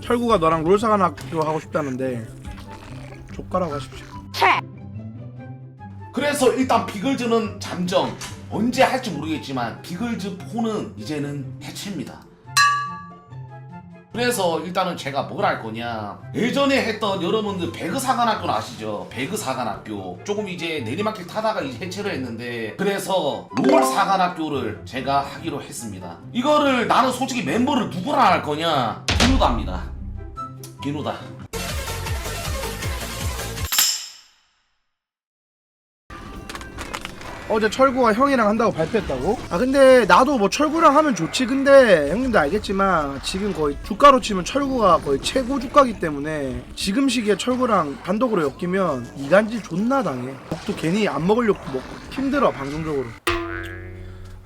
철구가 너랑 롤사관 학교 하고 싶다는데 족가라고 하십시오. 그래서 일단 비글즈는 잠정 언제 할지 모르겠지만 비글즈 포는 이제는 해체입니다. 그래서 일단은 제가 뭘 할 거냐 예전에 했던 여러분들 배그 사관학교는 아시죠? 배그 사관학교 조금 이제 내리막길 타다가 이제 해체를 했는데 그래서 롤 사관학교를 제가 하기로 했습니다. 이거를 나는 솔직히 멤버를 누구랑 할 거냐 기누다입니다. 기누다. 어제 철구가 형이랑 한다고 발표했다고? 아 근데 나도 뭐 철구랑 하면 좋지. 근데 형님도 알겠지만 지금 거의 주가로 치면 철구가 거의 최고 주가기 때문에 지금 시기에 철구랑 단독으로 엮이면 이간질 존나 당해. 먹도 괜히 안 먹으려고 먹고 힘들어 방송적으로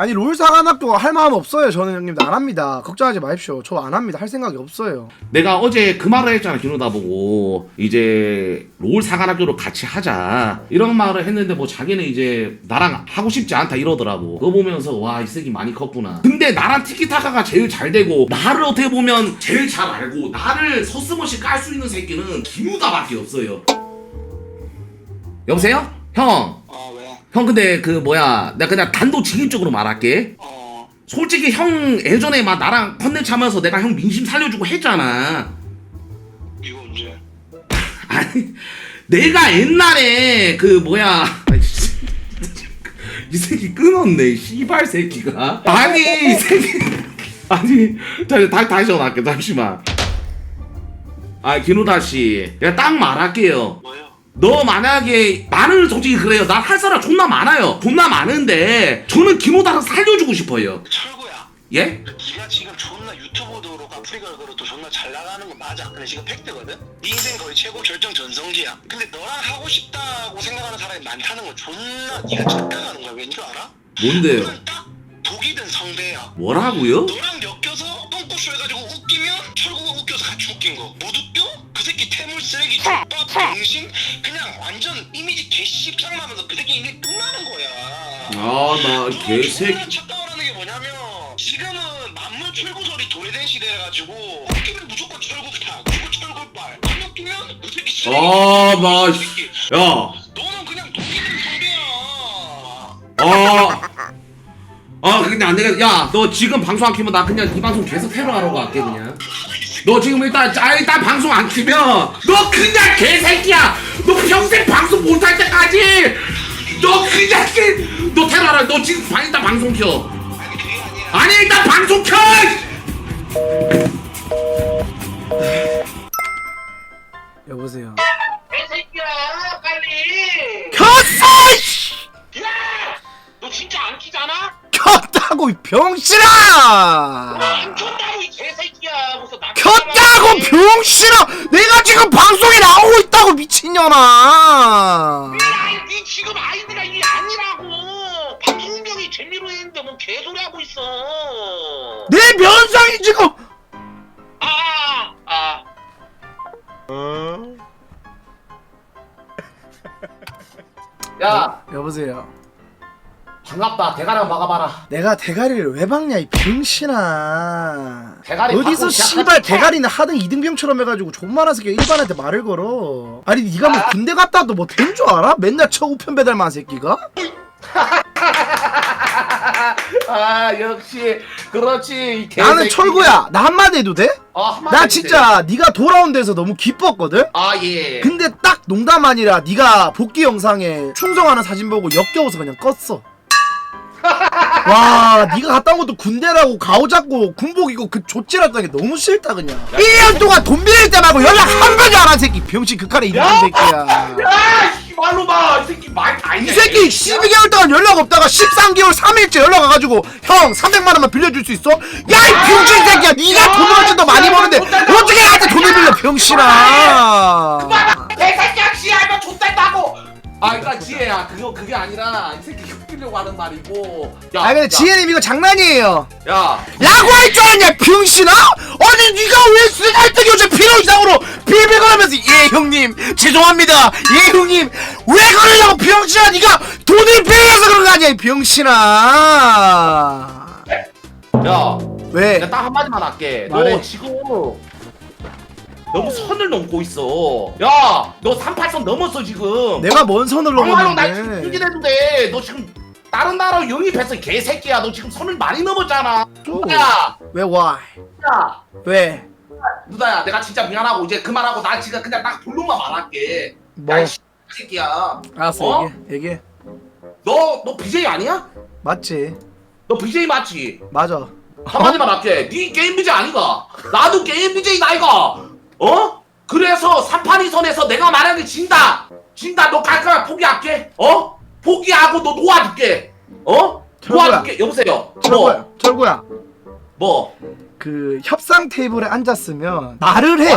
아니 롤 사관학교 할 마음 없어요. 저는 형님들 안 합니다. 걱정하지 마십시오. 저 안 합니다. 할 생각이 없어요. 내가 어제 그 말을 했잖아 기누다 보고. 이제 롤 사관학교로 같이 하자. 이런 말을 했는데 뭐 자기는 이제 나랑 하고 싶지 않다 이러더라고. 그거 보면서 와 이 새끼 많이 컸구나. 근데 나랑 티키타카가 제일 잘 되고 나를 어떻게 보면 제일 잘 알고 나를 서슴없이 깔 수 있는 새끼는 기누다밖에 없어요. 여보세요? 형? 형 근데 그 뭐야 내가 그냥 단도직입적으로 말할게. 어 솔직히 형 예전에 막 나랑 컨텐츠 하면서 내가 형 민심 살려주고 했잖아. 이거 언제? 아니 내가 옛날에 그 뭐야. 이 새끼 끊었네 씨발 새끼가. 아니 이 새끼. 아니 자, 다, 다시 전화할게 잠시만. 아 김우다 씨. 내가 딱 말할게요. 뭐요? 너 만약에 나는 솔직히 그래요 난 할 사람 존나 많아요 존나 많은데 저는 김우다를 살려주고 싶어요 철구야 예? 네가 지금 존나 유튜브도 그렇고 아프리카도 존나 잘 나가는 건 맞아 근데 지금 팩트거든? 네 인생 거의 최고 결정 전성기야 근데 너랑 하고 싶다고 생각하는 사람이 많다는 건 존나 네가 착각하는 거야 왠 줄 알아? 뭔데요? 너는 딱 독이 든 상대야. 뭐라고요? 너랑 엮여서 똥꼬쇼 해가지고 웃기면 철구가 웃겨서 같이 웃긴 거. 못 웃겨? 그 새끼 태물 쓰레기 족밥 병신? 그냥 완전 이미지 개씹상나면서 그 새끼 이미 끝나는 거야. 아 나 개새끼. 착각하는 게 뭐냐면 지금은 만물 철구설이 도래된 시대라 가지고 웃기면 무조건 철구파 그리고 철구발 안 웃기면 그 새끼 쓰레기. 아, 나, 그 새끼. 야, 너는 그냥 독이 든 상대야. 아, 아, 근데 안 되겠다. 야, 너 지금 방송 안 키면 나 그냥 이 방송 계속 테러 하러 갈게, 그냥. 너 지금 일단, 아, 일단 방송 안 키면, 너 그냥 개새끼야! 너 평생 방송 못할 때까지! 너 그냥, 개- 너 테러 하라. 너 지금 방- 일단 방송 켜. 아니, 일단 방송 켜! 여보세요 켰다고 이 병신아! 안 켰다고 이 개새끼야 무슨 나 켰다고 병신아! 내가 지금 방송에 나오고 있다고 미친년아! 야, 니 지금 아이디가 이게 아니라고 방송명이 재미로 했는데 뭐 개소리 하고 있어 내 면상이 지금 아, 아. 야, 여보세요. 반갑다. 대가랑 막아봐라. 내가 대가리를 왜 박냐 이 병신아. 대가리 어디서 박고 씨발. 대가리는 하등 이등병처럼 해가지고 존만한 새끼 일반한테 말을 걸어. 아니 네가 뭐 군대 갔다 와도 뭐 된 줄 알아? 맨날 쳐 우편 배달만 한 새끼가? 아, 역시. 그렇지. 이 나는 개새끼. 철구야. 나 한마디 해도 돼? 어, 한마디 나 해주세요. 진짜 네가 돌아온 데서 너무 기뻤거든. 아, 예. 근데 딱 농담 아니라 네가 복귀 영상에 충성하는 사진 보고 역겨워서 그냥 껐어. 와, 네가 갔다 온 것도 군대라고 가오 잡고 군복 입고 그 조찌랐던 게 너무 싫다 그냥. 1년 동안 돈 빌릴 때 말고 연락 한 번도 안 한 새끼 병신 극한의 이런 새끼야. 야, 이 말로 봐. 이 새끼 말 다 이 있네. 새끼 12개월 동안 연락 없다가 13개월 3일째 연락 와가지고 형 300만 원만 빌려줄 수 있어? 야이 병신 새끼야 네가 돈을 어더 많이 버는데 어떻게 나한테 돈을 빌려 병신아 개새끼야, 지혜야, 좆됐다고. 아, 그러니까 지혜야, 그거 그게 아니라 이 새끼 흉기려고 하는 말이고. 야, 아 근데 야, 지혜님 이거 장난이에요 야, 라고 할줄 알았냐 병신아? 아니 네가 왜 쓰잘데기 없이 필요 이상으로 빌빌거리면서 예 형님 죄송합니다 예 형님 왜 그러냐고 병신아 네가 돈을 빌려서 그런 거 아니야 이 병신아 야, 왜? 내가 딱 한마디만 할게. 말해. 너 지금 너무 선을 넘고 있어. 야, 너 38선 넘었어 지금. 내가 뭔 선을 날 넘었는데 돼. 너 지금 다른 나라 영입했어 개새끼야. 너 지금 선을 많이 넘었잖아. 또. 야, 왜 why? 야, 왜? 누나야, 내가 진짜 미안하고 이제 그만하고 나 지금 그냥 딱 본론만 말할게. 뭐? 야, 이 새끼야. 알았어 어? 얘기해 얘기해 너, 너 BJ 아니야? 맞지 너 BJ 맞지? 맞아 한마디만 할게. 네 게임 BJ 아니가? 나도 게임 BJ 나이가. 어? 그래서 3판 2선에서 내가 만약에 진다. 진다. 너 깔끔하게 포기할게. 어? 포기하고 너 놓아줄게. 어? 철구야. 놓아줄게. 여보세요. 철구야 뭐? 철구야 뭐? 그 협상 테이블에 앉았으면 말을 해.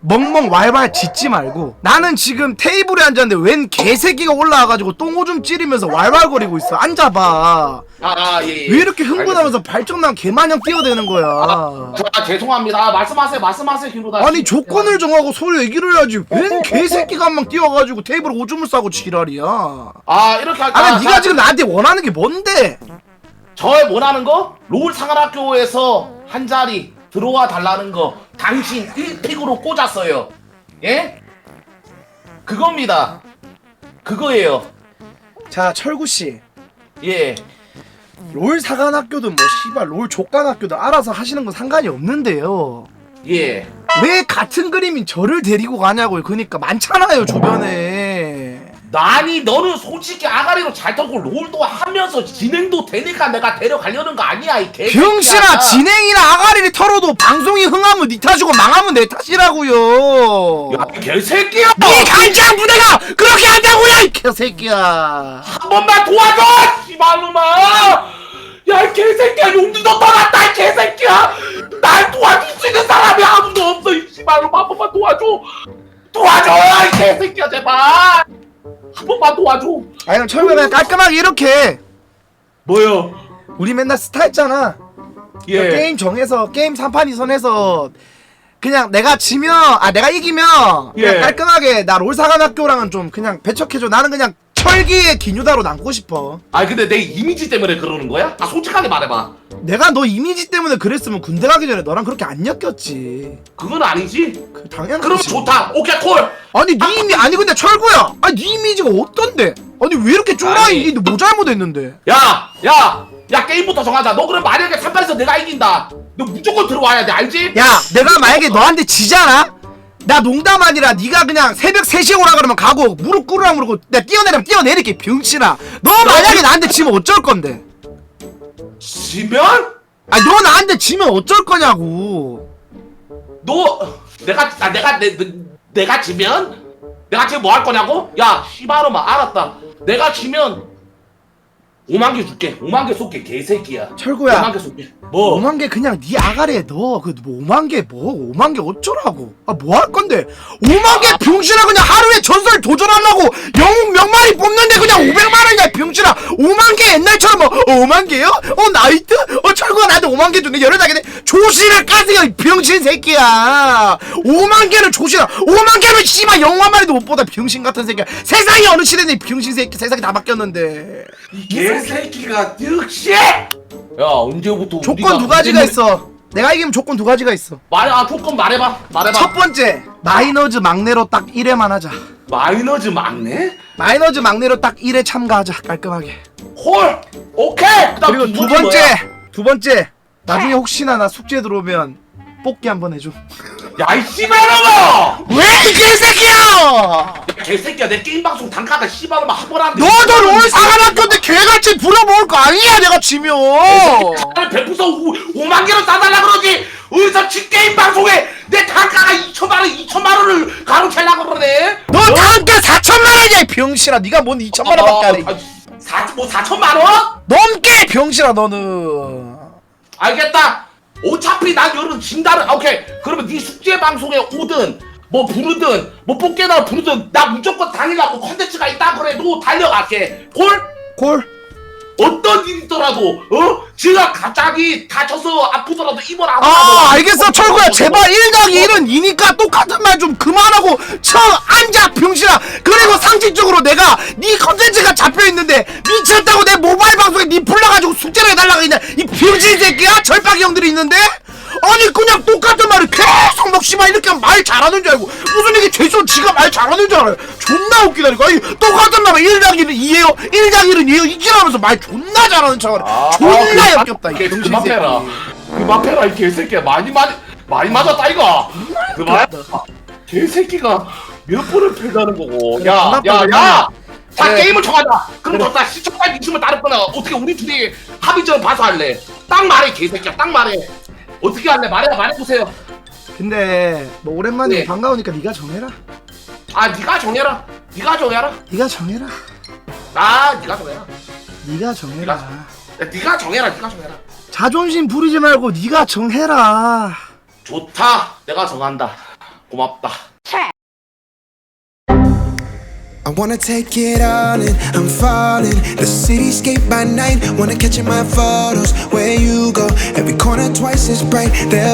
멍멍 왈왈 짖지 말고 나는 지금 테이블에 앉았는데 웬 개새끼가 올라와가지고 똥오줌 찌르면서 왈왈거리고 있어 앉아봐 아, 아, 예, 예. 왜 이렇게 흥분하면서 발정난 개마냥 뛰어대는 거야 아, 죄송합니다. 말씀하세요. 말씀하세요, 김로다. 아니 조건을 정하고 서로 얘기를 해야지 웬 개새끼가 한명 뛰어가지고 테이블에 오줌을 싸고 지랄이야 아, 이렇게 할까? 아니 네가 지금 나한테 원하는 게 뭔데 저의 원하는 거? 롤 상한학교에서 한 자리 들어와 달라는 거 당신 1픽으로 꽂았어요. 예? 그겁니다. 그거예요. 자 철구 씨 예. 롤 사관학교든 뭐 씨발 롤 족간학교든 알아서 하시는 건 상관이 없는데요 예. 왜 같은 그림인 저를 데리고 가냐고요 그니까 많잖아요 주변에 아니 너는 솔직히 아가리로 잘 털고 롤도 하면서 진행도 되니까 내가 데려가려는 거 아니야 이 개. 병신아 진행이나 아가리를 털어도 방송이 흥하면 니 탓이고 망하면 내 탓이라고요 야, 이 개새끼야! 니 간장 부대가 그렇게 한다고요 이 개새끼야 한 번만 도와줘! 씨발놈아! 야, 이 개새끼야! 용두도 떠났다, 이 개새끼야! 날 도와줄 수 있는 사람이 아무도 없어, 이 씨발놈아! 한 번만 도와줘! 도와줘! 이 개새끼야, 제발! 한 번만 도와줘! 아니 그럼 그냥 깔끔하게 이렇게 해. 뭐요? 우리 맨날 스타 했잖아 예. 게임 정해서 게임 3판 2선에서 그냥 내가 지면 아 내가 이기면 그냥 예. 깔끔하게 나 롤사관학교랑은 좀 그냥 배척해줘 나는 그냥 철기의 기뉴다로 남고 싶어 아니, 근데 내 이미지 때문에 그러는 거야? 아, 솔직하게 말해봐. 내가 너 이미지 때문에 그랬으면 군대 가기 전에 너랑 그렇게 안 엮였지 그건 아니지? 그 당연하지 그럼 좋다! 오케이, 콜! 아니 네 이미 아니 근데 철구야 아니 네 이미지가 어떤데 아니 왜 이렇게 쫄아 아니. 이게 뭐 잘못했는데 야! 야! 야, 게임부터 정하자. 너 그럼 만약에 3판에서 내가 이긴다. 너 무조건 들어와야 돼, 알지? 야 내가 만약에 너한테 지잖아 나 농담 아니라 네가 그냥 새벽 3시에 오라 그러면 가고 무릎 꿇으라 그러고 내가 뛰어내리면 뛰어내릴게 병신아 너 만약에 나한테 지면 어쩔 건데 지면? 아니 너 나한테 지면 어쩔 거냐고 너 내가 아, 내가 내, 내 내가 지면 내가 지금 뭐 할 거냐고? 야 씨발로마 알았다. 내가 지면 5만 개 줄게. 5만 개 쏠게 개새끼야. 철구야. 5만 개 쏠게. 뭐? 5만 개 그냥 네 아가리에 넣어. 그 5만 개 뭐? 5만 개 어쩌라고. 아 뭐 할 건데? 5만 개 병신아 그냥 하루에 전설 도전하려고 영웅 명마리 뽑는데 그냥 500만 원이야 병신아. 5만 개 옛날처럼 뭐 5만 개요? 어 나이트? 어 철구가 나한테 5만 개 주네. 열흘 되 조신을 까세요 이 병신 새끼야. 5만 개는 조신아 5만 개는 씨발 영웅 한 마리도 못 보다 병신 같은 새끼야. 세상이 어느 시대니 이 병신 새끼 세상이 다 바뀌었는데. 이 개새끼가 역시. 야 언제부터 조건 우리가 두 가지가 문제는- 있어 내가 이기면 조건 두 가지가 있어 말해 아 조건 말해봐. 말해봐. 첫 번째 마이너즈 막내로 딱 1회만 하자 마이너즈 막내? 마이너즈 막내로 딱 1회 참가하자 깔끔하게 홀. 오케이. 그다음 그리고 두 번째 번째 뭐야? 두 번째 나중에 혹시나 나 숙제 들어오면 뽑기 한번 해줘 야이 씨발놈아! 왜 이 개새끼야 야 개새끼야 내 게임 방송 단가가 씨발놈아 한번 하는데. 너도 롤 사관학교인데 개같이 부려먹을 거 아니야 내가 지면. 나를 베푸서 5만 개로 싸달라 그러지. 어디서 지 게임 방송에 내 단가가 2천만 원 2천만 원을 가로채려고 그러네? 너 단가 4천만 원이야 이 병신아. 네가 뭔 2천만 원밖에 안해. 아, 사, 뭐 4천만 원? 넘게 병신아 너는. 알겠다. 어차피 난 여름 진다는 아, 오케이. 그러면 네 숙제 방송에 오든 뭐 부르든 뭐 뽑게나 부르든 나 무조건 당일날 뭐 컨텐츠가 있다 그래도 달려갈게 콜? 콜 어떤 일 있더라도 어? 제가 갑자기 다쳐서 아프더라도 입원 안아 하고 알겠어. 철구야 제발 1당 1은 2니까 똑같은 말 좀 그만하고 청 앉아 병신아. 그리고 상식적으로 내가 네 컨텐츠가 잡혀있는데 미쳤다고 내 모바일 방송에 네 불러가지고 숙제를 해달라고 했냐. 이 병신 새끼야? 절박이 형들이 있는데 아니 그냥 똑같은 말을 계속 막 씨발 이렇게 말 잘하는 줄 알고. 무슨 이게 죄송 지가 말 잘하는 줄 알아요. 존나 웃기다니까 아니 똑같은 말을 1당 1은 2예요. 1당 1은 2예요. 이기라면서 말 존나 잘하는 척을 아, 존나 그 역겹다 이그 병신 그만 새끼 패라 그만 패라 이 개새끼야. 많이 많이 많이 맞았다 이거. 그만 개새끼가 몇 번을 패다는 거고. 그만 야야야. 패라. 자 그래. 게임을 정하자. 그럼. 좋다. 시청자 민심을 따를 거나 어떻게 우리 둘이 합의점 봐서 할래? 딱 말해 개새끼야. 딱 말해 어떻게 할래? 말해 말해보세요. 근데 뭐 오랜만에 네. 반가우니까 네가 정해라. 아 네가 정해라? 네가 정해라? 네가 정해라. 나 네가 정해라. 네가 정해라. 야, 네가 정해라 네가 정해라. 자존심 부리지 말고 네가 정해라. 좋다. 내가 정한다. 고맙다 I wanna take it all in, I'm falling. The cityscape by night, wanna catch in my photos. Where you go, every corner twice as bright. There